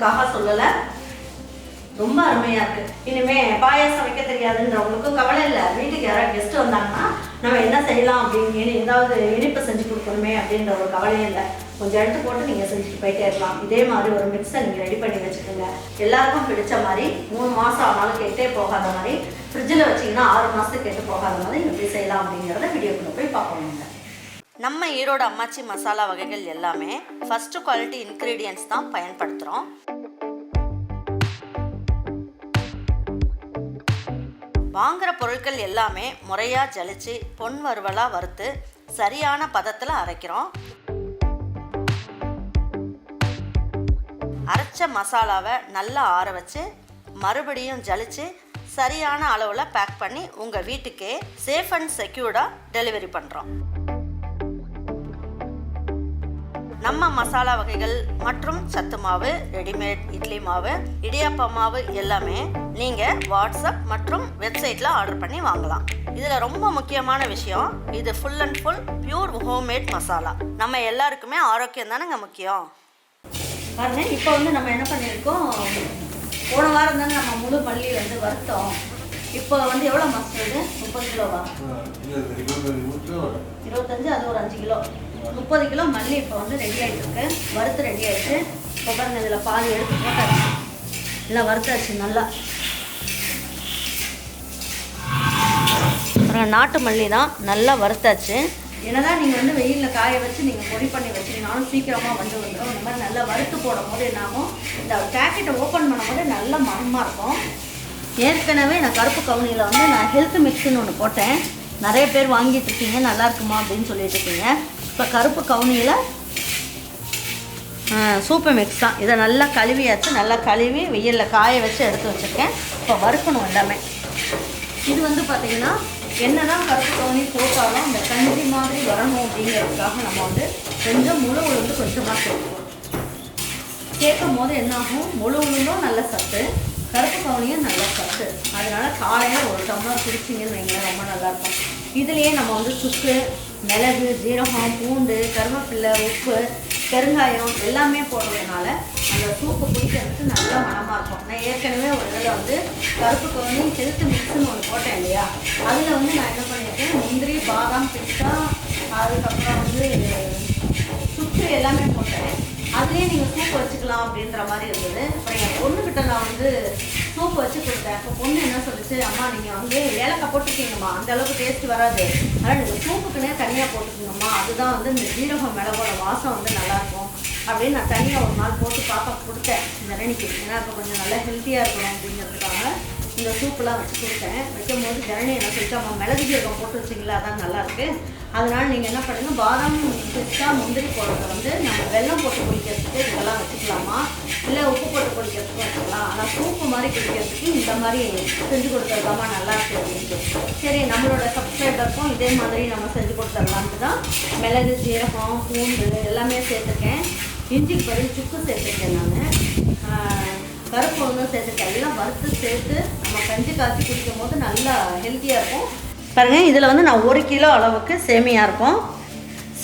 இல்லைன்றதுக்காக சொல்லலை. ரொம்ப அருமையா இருக்கு. இனிமே பாயாசம் வைக்க தெரியாதுன்றவங்களுக்கும் கவலை இல்லை. வீட்டுக்கு யாராவது கெஸ்ட் வந்தாங்கன்னா நம்ம என்ன செய்யலாம் அப்படின்னு ஏதாவது இனிப்பு செஞ்சு கொடுக்கணுமே அப்படின்ற ஒரு கவலையும் இல்லை. கொஞ்சம் எடுத்து போட்டு நீங்க செஞ்சுட்டு போயிட்டே இருக்கலாம். இதே மாதிரி ஒரு மிக்ஸை நீங்க ரெடி பண்ணி வச்சுக்கோங்க. எல்லாருக்கும் பிடிச்ச மாதிரி மூணு மாசம் ஆனாலும் கெட்டே போகாத மாதிரி ஃப்ரிட்ஜில் வச்சீங்கன்னா ஆறு மாதத்துக்கு கெட்டு போகாத மாதிரி எப்படி செய்யலாம் அப்படிங்கிறத வீடியோக்குள்ள போய் பார்ப்போம் நம்ம ஈரோடு அம்மாச்சி மசாலா வகைகள் எல்லாமே ஃபர்ஸ்ட் குவாலிட்டி இன்க்ரீடியன்ஸ் தான் பயன்படுத்துகிறோம் வாங்குகிற பொருட்கள் எல்லாமே முறையாக ஜலிச்சு பொன் வறுவலாக வறுத்து சரியான பதத்தில் அரைக்கிறோம். அரைச்ச மசாலாவை நல்லா ஆற வச்சு மறுபடியும் ஜலிச்சு சரியான அளவில் பேக் பண்ணி உங்கள் வீட்டுக்கே சேஃப் அண்ட் செக்யூர்டாக டெலிவரி பண்ணுறோம் நம்ம மசாலா வகைகள் மற்றும் சத்து மாவு ரெடிமேட் இட்லி மாவு இடியாப்ப மாவு எல்லாமே நீங்கள் வாட்ஸ்அப் மற்றும் வெப்சைட்டில் ஆர்டர் பண்ணி வாங்கலாம். இதில் ரொம்ப முக்கியமான விஷயம் இது full and full pure homemade masala நம்ம எல்லாருக்குமே ஆரோக்கியம் தானேங்க முக்கியம்? பாருங்க இப்போ வந்து நம்ம என்ன பண்ணியிருக்கோம் போன வாரம் தானே நம்ம முழு மல்லி வந்து வறுத்தோம். இப்போ வந்து எவ்வளோ மாஸ்டர் முப்பது கிலோவா? இருபத்தஞ்சு அது ஒரு அஞ்சு கிலோ. முப்பது கிலோ மல்லி இப்போ வந்து ரெடி ஆகிட்டு இருக்கு வறுத்து ரெடி ஆகிட்டு இப்போ பாருங்க இதில் பாதி எடுத்து போட்டாச்சு. இல்லை வறுத்தாச்சு நல்லா. அப்புறம் நாட்டு மல்லி தான் நல்லா வறுத்தாச்சு. என்னதான் நீங்கள் வந்து வெயிலில் காய வச்சு நீங்கள் பொடி பண்ணி வச்சுருந்தாலும் சீக்கிரமாக வந்து வந்துடும் இந்த மாதிரி நல்லா வறுத்து போடும் போது என்னாகும்? இந்த பேக்கெட்டை ஓப்பன் பண்ணும்போது நல்ல மரமாக இருக்கும். ஏற்கனவே நான் கருப்பு கவுனியில் வந்து நான் ஹெல்த் மிக்ஸ்னு ஒன்று போட்டேன். நிறைய பேர் வாங்கிட்டு இருக்கீங்க நல்லா இருக்குமா அப்படின்னு சொல்லிட்டு இருக்கீங்க. இப்போ கருப்பு கவுனியில் சூப்பர் மிக்ஸ் தான். இதை நல்லா கழுவியாச்சு நல்லா கழுவி வெயிலில் காய வச்சு எடுத்து வச்சுருக்கேன். இப்போ வறுக்கணும் எல்லாமே. இது வந்து பார்த்தீங்கன்னா என்னதான் கருப்பு கவுனி போட்டாலும் அந்த கஞ்சி மாதிரி வரணும் அப்படிங்கிறதுக்காக நம்ம வந்து கொஞ்சம் முழு உளுந்து கொஞ்சமாக சேர்ப்போம். சேர்க்கும் போது என்னாகும்? முழு உளுந்தும் நல்ல சத்து கருப்பு கவுனியும் நல்ல சத்து. அதனால காலையில் ஒரு டம்ளர் குடிச்சிங்கன்னு வைங்களேன் ரொம்ப நல்லாயிருக்கும். இதுலேயே நம்ம வந்து சுக்கு மிளகு ஜீரகம் பூண்டு கருவேப்பில்லை உப்பு பெருங்காயம் எல்லாமே போடுறதுனால அந்த சூப்பு குடிக்கிறதுக்கு நல்லா மனமாக இருக்கும். நான் ஏற்கனவே ஒரு இதில் வந்து கருப்பு கவுனி செலுத்து மிக்ஸ்னு ஒன்று போட்டேன் இல்லையா? அதில் வந்து நான் என்ன பண்ணியிருக்கேன் முந்திரி பாதாம் பிஸ்தா அதுக்கப்புறம் வந்து சுக்கு எல்லாமே போட்டேன். அதுலேயே நீங்கள் சூப் வச்சுக்கலாம் அப்படின்ற மாதிரி இருந்தது. அப்புறம் என் பொண்ணுக்கிட்ட நான் வந்து சூப் வச்சு கொடுத்தேன். அப்போ பொண்ணு என்ன சொல்லுச்சு? அம்மா நீங்கள் வந்து ஏலக்காய் போட்டுருக்கீங்கம்மா. அந்த அளவுக்கு டேஸ்ட் வராது. அதனால் நீங்கள் சூப்புக்குன்னே தனியாக போட்டுக்கோங்கம்மா அதுதான் வந்து இந்த ஜீரகம் மிளகோட வாசம் வந்து நல்லாயிருக்கும். அப்படின்னு நான் தனியாக ஒரு நாள் போட்டு பாப்பா கொடுத்தேன். ஜனனிக்கு ஏன்னா இப்போ கொஞ்சம் நல்லா ஹெல்த்தியாக இருக்கணும் அப்படிங்கிறதுக்காக இந்த சூப்பெலாம் வச்சு கொடுத்தேன். வைக்கும் போது ஜனனி என்ன சொல்லிட்டு அம்மா மிளகு ஜீரகம் போட்டு வச்சிங்களா? அதான் நல்லாயிருக்கு அதனால் நீங்கள் என்ன பண்ணுங்க? பாதாம் பிஸ்தா முந்திரி போடுறத வந்து வெள்ளம் வெல்லம் போட்டு குடிக்கிறதுக்கு இதெல்லாம் வச்சுக்கலாமா? இல்லை உப்பு போட்டு குடிக்கிறதுக்கும் வச்சுக்கலாம். ஆனால் சூப்பு மாதிரி குடிக்கிறதுக்கு இந்த மாதிரி செஞ்சு கொடுத்துருக்காமா நல்லா இருக்குது அப்படின்ட்டு சரி நம்மளோட சப்ஸ்கிரைபருக்கும் இதே மாதிரி நம்ம செஞ்சு கொடுத்துடலான்ட்டு தான் மிளகு ஜீரகம் பூண்டு எல்லாமே சேர்த்துருக்கேன். இஞ்சிக்கு பதில் சுக்கு சேர்த்துருக்கேன் நான். கருப்பு ஒன்றும் சேர்த்துருக்கேன். எல்லாம் வறுத்து சேர்த்து நம்ம கஞ்சி காய்ச்சி குடிக்கும் போது நல்லா ஹெல்த்தியாக இருக்கும். பாருங்கள் இதில் வந்து நான் ஒரு கிலோ அளவுக்கு சேமியாக இருக்கும்.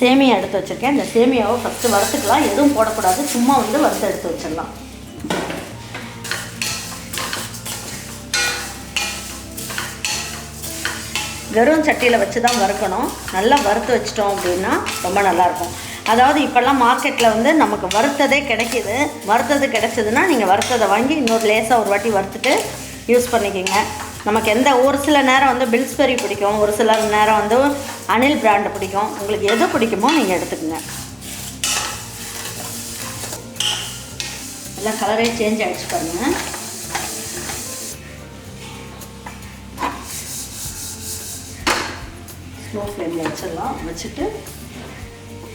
சேமியா எடுத்து வச்சுருக்கேன். இந்த சேமியாவை ஃபஸ்ட்டு வறுத்துக்கலாம். எதுவும் போடக்கூடாது. சும்மா வந்து வறுத்து எடுத்து வச்சிடலாம். வெறும் சட்டியில் வச்சு தான் வறுக்கணும். நல்லா வறுத்து வச்சிட்டோம் அப்படின்னா ரொம்ப நல்லாயிருக்கும். அதாவது இப்போல்லாம் மார்க்கெட்டில் வந்து நமக்கு வறுத்ததே கிடைக்கிது. வறுத்தது கிடைச்சதுன்னா நீங்கள் வறுத்ததை வாங்கி இன்னொரு லேசாக ஒரு வாட்டி வறுத்துட்டு யூஸ் பண்ணிக்கோங்க. நமக்கு எந்த ஒரு சில நேரம் வந்து பில்ஸ்பெரி பிடிக்கும். ஒரு சில நேரம் வந்து அனில் பிராண்டு பிடிக்கும். உங்களுக்கு எது பிடிக்குமோ நீங்கள் எடுத்துக்கோங்க. எல்லாம் கலரே சேஞ்ச் ஆகிடுச்சு பாருங்கள் ஸ்லோ ஃப்ளேமில் வச்சிடலாம். வச்சுட்டு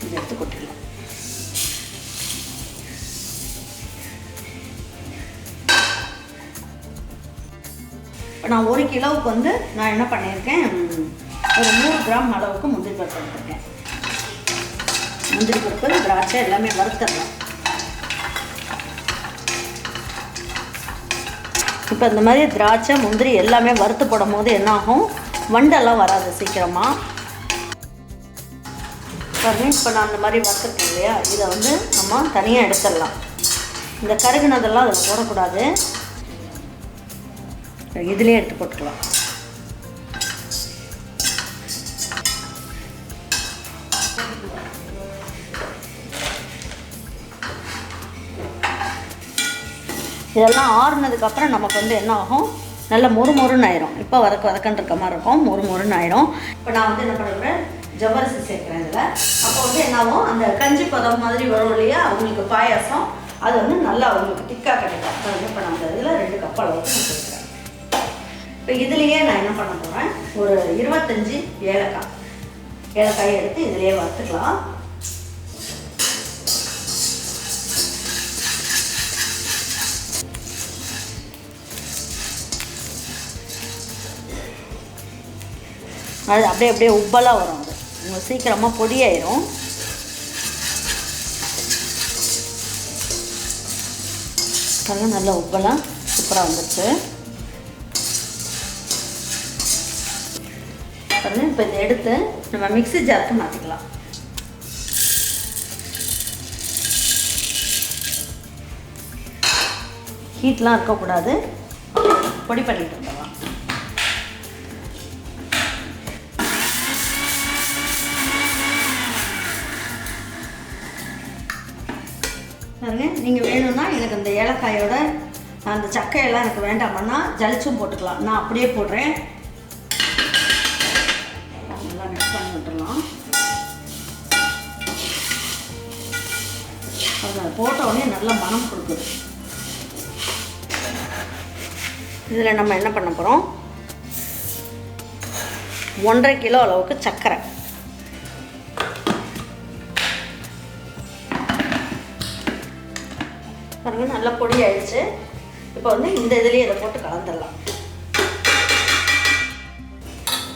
இதை எடுத்து கொட்டிடலாம். இப்போ நான் ஒரு கிலோவுக்கு வந்து நான் என்ன பண்ணியிருக்கேன்? ஒரு நூறு கிராம் அளவுக்கு முந்திரி பருப்பு எடுத்துருக்கேன். முந்திரி பருப்பு திராட்சை எல்லாமே வறுத்துடலாம். இப்போ இந்த மாதிரி திராட்சை முந்திரி எல்லாமே வறுத்து போடும் போது என்னாகும்? வண்டெல்லாம் வராது சீக்கிரமாக பாருங்க இப்போ நான் அந்த மாதிரி வறுத்துருக்கோம் இல்லையா? இதை வந்து நம்ம தனியாக எடுத்துடலாம். இந்த கருகுனதெல்லாம் அதில் போடக்கூடாது. இதுலேயே எடுத்து போட்டுக்கலாம். இதெல்லாம் ஆறுனதுக்கப்புறம் நமக்கு வந்து என்ன ஆகும்? நல்ல மொறு மொறுன்னு ஆயிரும். இப்போ வதக்க வதக்கன்னு இருக்க மாதிரி இருக்கும். மொறு மொறுன்னு ஆயிரும் இப்போ நான் வந்து என்ன பண்ணுறேன் ஜவ்வரிசி சேர்க்குறேன் இதில். அப்போ வந்து என்னாகும் அந்த கஞ்சி பதம் மாதிரி வரும் இல்லையா? உங்களுக்கு பாயாசம். அது வந்து நல்லா உங்களுக்கு திக்காக கிடைக்கும். அப்போ வந்து இப்போ நான் அந்த இதில் ரெண்டு கப் அளவுக்கு நான் சேர்க்குறேன். இப்போ இதுலேயே நான் என்ன பண்ண போகிறேன் ஒரு இருபத்தஞ்சி ஏலக்காய். ஏலக்காயை எடுத்து இதுலேயே வறுத்துக்கலாம். அது அப்படியே அப்படியே உப்பலாக வரும் அது. உங்களுக்கு சீக்கிரமாக பொடியாயிரும். பாருங்க நல்லா உப்பெல்லாம் சூப்பராக வந்துருச்சு இப்போ இதை எடுத்து நம்ம மிக்ஸி ஜாருக்கு மாற்றிக்கலாம் ஹீட்லாம் இருக்கக்கூடாது. பொடி பண்ணிட்டு வந்துடலாம். பாருங்க நீங்கள் வேணும்னா எனக்கு இந்த ஏலக்காயோட அந்த சக்கையெல்லாம் எனக்கு வேண்டாமன்னா ஜலிச்சும் போட்டுக்கலாம். நான் அப்படியே போடுறேன். போட்டவுடனே நல்லா நல்ல மனம் கொடுக்குது. இதில் நம்ம என்ன பண்ண போகிறோம்? ஒன்றரை கிலோ அளவுக்கு சர்க்கரை பாருங்க நல்லா பொடி ஆயிடுச்சு இப்போ வந்து இந்த இதுலேயே இதை போட்டு கலந்துடலாம்.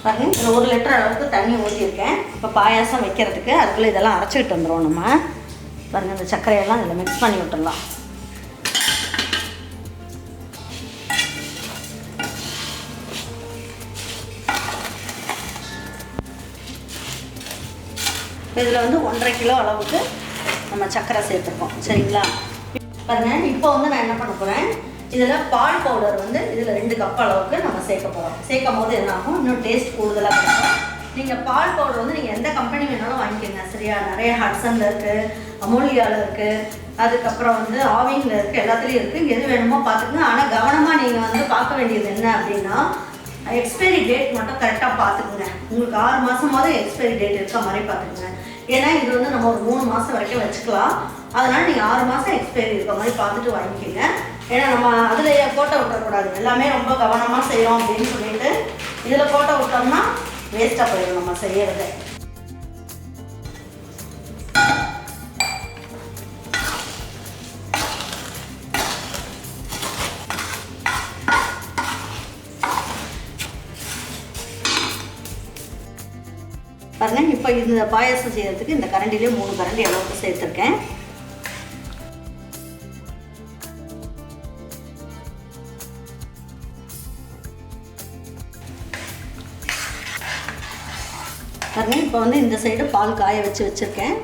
பாருங்க இதில் ஒரு லிட்டர் அளவுக்கு தண்ணி ஊற்றியிருக்கேன். இப்போ பாயாசம் வைக்கிறதுக்கு அதுக்குள்ளே இதெல்லாம் அரைச்சிக்கிட்டு வந்துடும் நம்ம. பாருங்கள் இந்த சர்க்கரையெல்லாம் இதில் மிக்ஸ் பண்ணி விட்டுடலாம். இதில் வந்து ஒன்றரை கிலோ அளவுக்கு நம்ம சர்க்கரை சேர்த்துருக்கோம். சரிங்களா? பாருங்கள் இப்போ வந்து நான் என்ன பண்ண போகிறேன் இதில் பால் பவுடர் வந்து இதில் ரெண்டு கப் அளவுக்கு நம்ம சேர்க்க போகிறோம் சேர்க்கும் போது என்ன ஆகும்? இன்னும் டேஸ்ட் கூடுதலாக இருக்கும் நீங்கள் பால் பவுடர் வந்து நீங்கள் எந்த கம்பெனி வேணாலும் வாங்கிக்கோங்க. சரியா? நிறைய ஹட்சனில் இருக்குது அமோலியாவில் இருக்குது அதுக்கப்புறம் வந்து ஆவிங்கில் இருக்குது எல்லாத்துலேயும் இருக்குது எது வேணுமோ பார்த்துக்கோங்க. ஆனால் கவனமாக நீங்கள் வந்து பார்க்க வேண்டியது என்ன அப்படின்னா எக்ஸ்பைரி டேட் மட்டும் கரெக்டாக பார்த்துக்குங்க. உங்களுக்கு ஆறு மாதமாவது எக்ஸ்பைரி டேட் இருக்க மாதிரி பார்த்துக்குங்க. ஏன்னா இது வந்து நம்ம ஒரு மூணு மாதம் வரைக்கும் வச்சுக்கலாம். அதனால் நீங்கள் ஆறு மாதம் எக்ஸ்பைரி இருக்க மாதிரி பார்த்துட்டு வாங்கிக்கோங்க. ஏன்னா நம்ம அதில் போட்டோ விட்டக்கூடாது எல்லாமே ரொம்ப கவனமாக செய்கிறோம் அப்படின்னு சொல்லிட்டு இதில் போட்டோ விட்டோம்னா வேஸ்ட்டாக போயிடும் நம்ம செய்யறது. பாருங்க இப்போ இந்த பாயாசம் செய்யறதுக்கு இந்த கரண்டிலே மூணு கரண்டி அளவுக்கு சேர்த்துருக்கேன். பாருங்கள் இப்போ வந்து இந்த சைடு பால் காய வச்சு வச்சுருக்கேன்.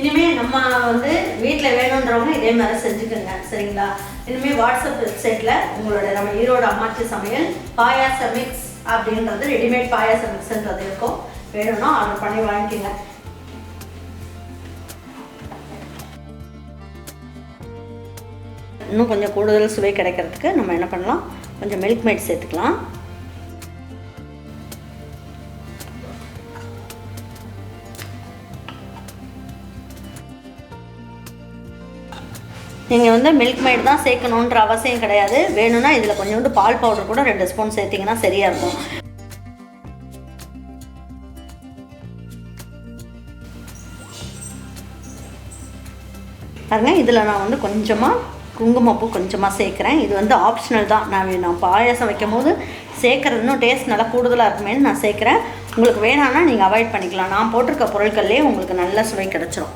இனிமேல் நம்ம வந்து வீட்டில் வேணுன்றவங்க இதே மாதிரி செஞ்சுக்கோங்க சரிங்களா? இனிமேல் வாட்ஸ்அப் வெப்சைட்டில் உங்களோட நம்ம ஈரோடு அம்மாச்சி சமையல் பாயாச மிக்ஸ் அப்படின்றது ரெடிமேட் பாயாச மிக்ஸ்ன்றது இருக்கும். வேணும்னா ஆர்டர் பண்ணி வாங்கிக்கோங்க. இன்னும் கொஞ்சம் கூடுதல் சுவை கிடைக்கிறதுக்கு நம்ம என்ன பண்ணலாம்? கொஞ்சம் மில்க் மேட் சேர்த்துக்கலாம். நீங்கள் வந்து மில்க் மேட் தான் சேர்க்கணுன்ற அவசியம் கிடையாது. வேணும்னா இதில் கொஞ்சோண்டு பால் பவுடர் கூட ரெண்டு ஸ்பூன் சேர்த்திங்கன்னா சரியாக இருக்கும். பாருங்க இதில் நான் வந்து கொஞ்சமாக குங்குமப்பூ கொஞ்சமாக சேர்க்குறேன். இது வந்து ஆப்ஷனல் தான். நான் நான் பாயாசம் வைக்கும் போது சேர்க்குறது இன்னும் டேஸ்ட் நல்லா கூடுதலாக இருக்குமேன்னு நான் சேர்க்குறேன். உங்களுக்கு வேணான்னா நீங்கள் அவாய்ட் பண்ணிக்கலாம். நான் போட்டிருக்க பொருட்கள்லேயே உங்களுக்கு நல்ல சுவை கிடச்சிரும்.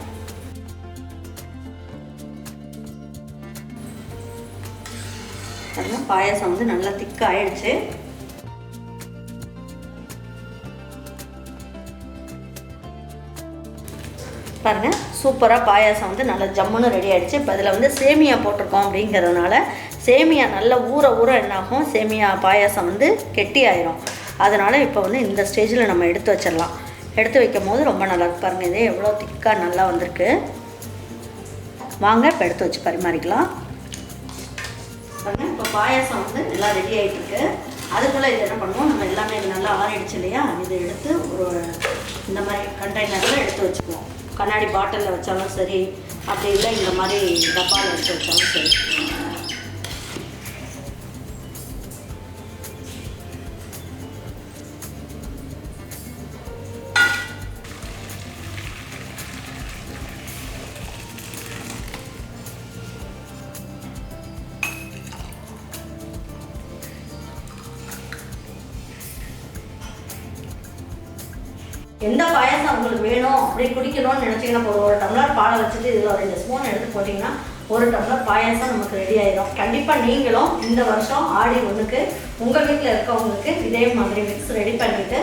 அதெல்லாம் பாயாசம் வந்து நல்லா திக்காக ஆயிடுச்சு. பாருங்கள் சூப்பராக பாயாசம் வந்து நல்லா ஜம்முன்னு ரெடி ஆகிடுச்சு இப்போ இதில் வந்து சேமியா போட்டிருக்கோம் அப்படிங்கிறதுனால சேமியா நல்லா ஊற ஊற என்னாகும் சேமியா பாயாசம் வந்து கெட்டி ஆயிரும். அதனால் இப்போ வந்து இந்த ஸ்டேஜில் நம்ம எடுத்து வச்சிடலாம். எடுத்து வைக்கும் போது ரொம்ப நல்லா இருக்கு பாருங்கள் இது எவ்வளோ திக்காக நல்லா வந்திருக்கு. வாங்க இப்போ எடுத்து வச்சு பரிமாறிக்கலாம். பாருங்க இப்போ பாயாசம் வந்து நல்லா ரெடி ஆகிட்டுருக்கு அதுக்குள்ளே இது என்ன பண்ணுவோம்? நம்ம எல்லாமே நல்லா ஆறிடுச்சு இல்லையா? இதை எடுத்து ஒரு இந்த மாதிரி கண்டெய்னரில் எடுத்து வச்சுக்குவோம். கண்ணாடி பாட்டிலில் வச்சாலும் சரி அப்படி இல்லை இந்த மாதிரி டப்பாவில் வச்சு வச்சாலும் சரி. எந்த பாயாசம் உங்களுக்கு வேணும் அப்படி குடிக்கணும்னு நினச்சிங்கன்னா போதும். ஒரு டம்ளர் பாலை வச்சுட்டு இதில் ஒரு ரெண்டு ஸ்பூன் எடுத்து போட்டிங்கன்னா ஒரு டம்ளர் பாயாசம் நமக்கு ரெடி ஆயிடும். கண்டிப்பாக நீங்களும் இந்த வருஷம் ஆடி ஒன்றுக்கு உங்கள் வீட்டில் இருக்கவங்களுக்கு இதே மாதிரி மிக்ஸ் ரெடி பண்ணிவிட்டு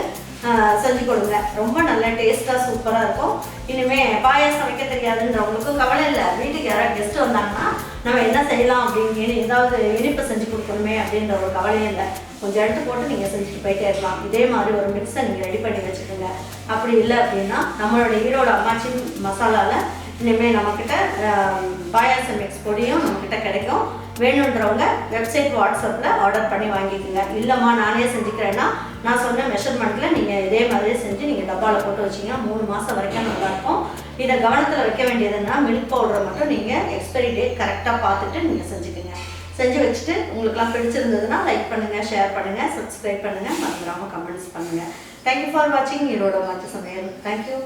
செஞ்சு கொடுங்க. ரொம்ப நல்ல டேஸ்ட்டாக சூப்பராக இருக்கும். இனிமேல் பாயாசம் வைக்க தெரியாதுன்றவங்களுக்கும் கவலை இல்லை. வீட்டுக்கு யாராவது கெஸ்ட் வந்தாங்கன்னா நம்ம என்ன செய்யலாம் அப்படின்னு ஏதாவது இனிப்பு செஞ்சு கொடுக்கணுமே அப்படின்ற ஒரு கவலையும் இல்லை. கொஞ்சம் எடுத்து போட்டு நீங்கள் செஞ்சுட்டு போயிட்டே இருக்கலாம். இதே மாதிரி ஒரு மிக்ஸை நீங்கள் ரெடி பண்ணி வச்சுக்கோங்க. அப்படி இல்லை அப்படின்னா நம்மளோட ஈரோட அம்மாச்சி மசாலாவில் இனிமேல் நம்மக்கிட்ட ஆஹ், பாயாசம் மிக்ஸ் பொடியும் நம்மக்கிட்ட கிடைக்கும். வேணுன்றவங்க வெப்சைட் வாட்ஸ்அப்பில் ஆர்டர் பண்ணி வாங்கிக்கோங்க. இல்லைம்மா நானே செஞ்சுக்கிறேன்னா நான் சொன்ன மெஷர்மெண்ட்டில் நீங்கள் இதே மாதிரியே செஞ்சு நீங்கள் டப்பாவில் போட்டு வச்சிங்கன்னா மூணு மாதம் வரைக்கும் நல்லாயிருக்கும் இதை கவனத்தில் வைக்க வேண்டியதுன்னா மில்க் பவுடரை மட்டும் நீங்கள் எக்ஸ்பைரி டேட் கரெக்டாக பார்த்துட்டு நீங்கள் செஞ்சுக்கோங்க. செஞ்சு வச்சுட்டு உங்களுக்குலாம் பிடிச்சிருந்ததுன்னா லைக் பண்ணுங்கள் ஷேர் பண்ணுங்கள் சப்ஸ்கிரைப் பண்ணுங்கள் மறந்துடாமல் கமெண்ட்ஸ் பண்ணுங்கள் தேங்க்யூ ஃபார் வாட்சிங் ஈரோட மாற்று சமையல். தேங்க்யூ